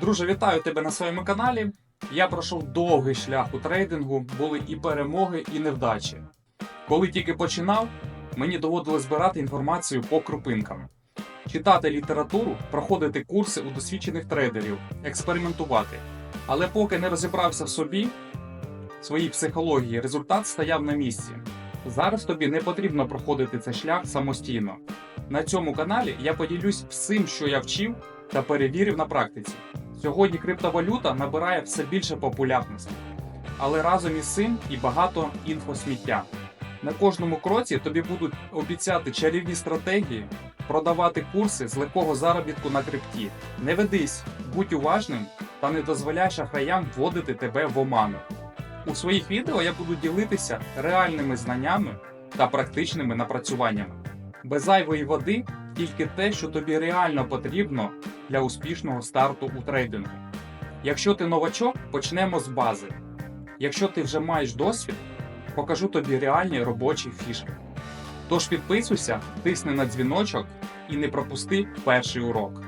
Друже, вітаю тебе на своєму каналі. Я пройшов довгий шлях у трейдингу, були і перемоги, і невдачі. Коли тільки починав, мені доводилось збирати інформацію по крупинкам, читати літературу, проходити курси у досвідчених трейдерів, експериментувати. Але поки не розібрався в собі, в своїй психології, результат стояв на місці. Зараз тобі не потрібно проходити цей шлях самостійно. На цьому каналі я поділюсь всім, що я вчив та перевірив на практиці. Сьогодні криптовалюта набирає все більше популярності, але разом із цим і багато інфосміття. На кожному кроці тобі будуть обіцяти чарівні стратегії, продавати курси з легкого заробітку на крипті. Не ведись, будь уважним та не дозволяй шахраям вводити тебе в оману. У своїх відео я буду ділитися реальними знаннями та практичними напрацюваннями. Без зайвої води тільки те, що тобі реально потрібно для успішного старту у трейдингу. Якщо ти новачок, почнемо з бази. Якщо ти вже маєш досвід, покажу тобі реальні робочі фішки. Тож підписуйся, тисни на дзвіночок і не пропусти перший урок.